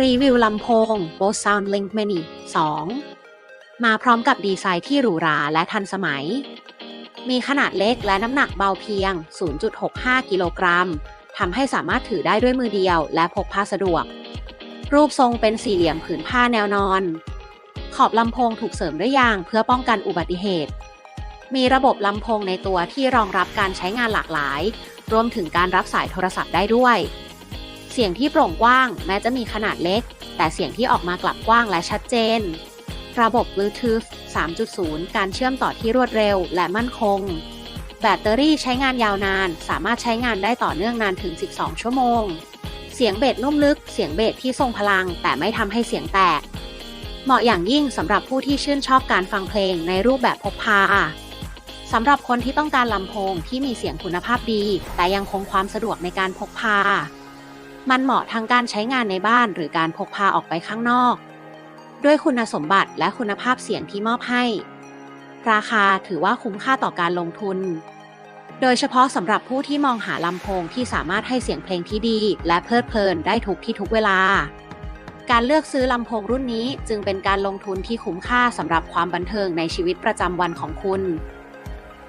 รีวิวลำโพง Bose SoundLink Mini 2 มาพร้อมกับดีไซน์ที่หรูหราและทันสมัย มีขนาดเล็กและน้ำหนักเบาเพียง 0.65 กิโลกรัม ทำให้สามารถถือได้ด้วยมือเดียวและพกพาสะดวก รูปทรงเป็นสี่เหลี่ยมผืนผ้าแนวนอน ขอบลำโพงถูกเสริมด้วยยางเพื่อป้องกันอุบัติเหตุ มีระบบลำโพงในตัวที่รองรับการใช้งานหลากหลาย รวมถึงการรับสายโทรศัพท์ได้ด้วย เสียงที่โปร่งกว้าง แม้จะมีขนาดเล็ก แต่เสียงที่ออกมากลับกว้างและชัดเจน ระบบ Bluetooth 3.0 การเชื่อมต่อที่รวดเร็วและมั่นคง แบตเตอรี่ใช้งานยาวนาน สามารถใช้งานได้ต่อเนื่องนานถึง 12 ชั่วโมง เสียงเบสนุ่มลึก เสียงเบสที่ทรงพลัง แต่ไม่ทำให้เสียงแตก เหมาะอย่างยิ่งสำหรับผู้ที่ชื่นชอบการฟังเพลงในรูปแบบพกพาสำหรับคนที่ต้องการลำโพงที่มีเสียงคุณภาพดี แต่ยังคงความสะดวกในการพกพา มันเหมาะทั้งการใช้งานในบ้านหรือการพกพาออกไปข้างนอก ด้วยคุณสมบัติและคุณภาพเสียงที่มอบให้ ราคาถือว่าคุ้มค่าต่อการลงทุน โดยเฉพาะสำหรับผู้ที่มองหาลำโพงที่สามารถให้เสียงเพลงที่ดี และเพลิดเพลินได้ทุกที่ทุกเวลา การเลือกซื้อลำโพงรุ่นนี้จึงเป็นการลงทุนที่คุ้มค่าสำหรับความบันเทิงในชีวิตประจำวันของคุณ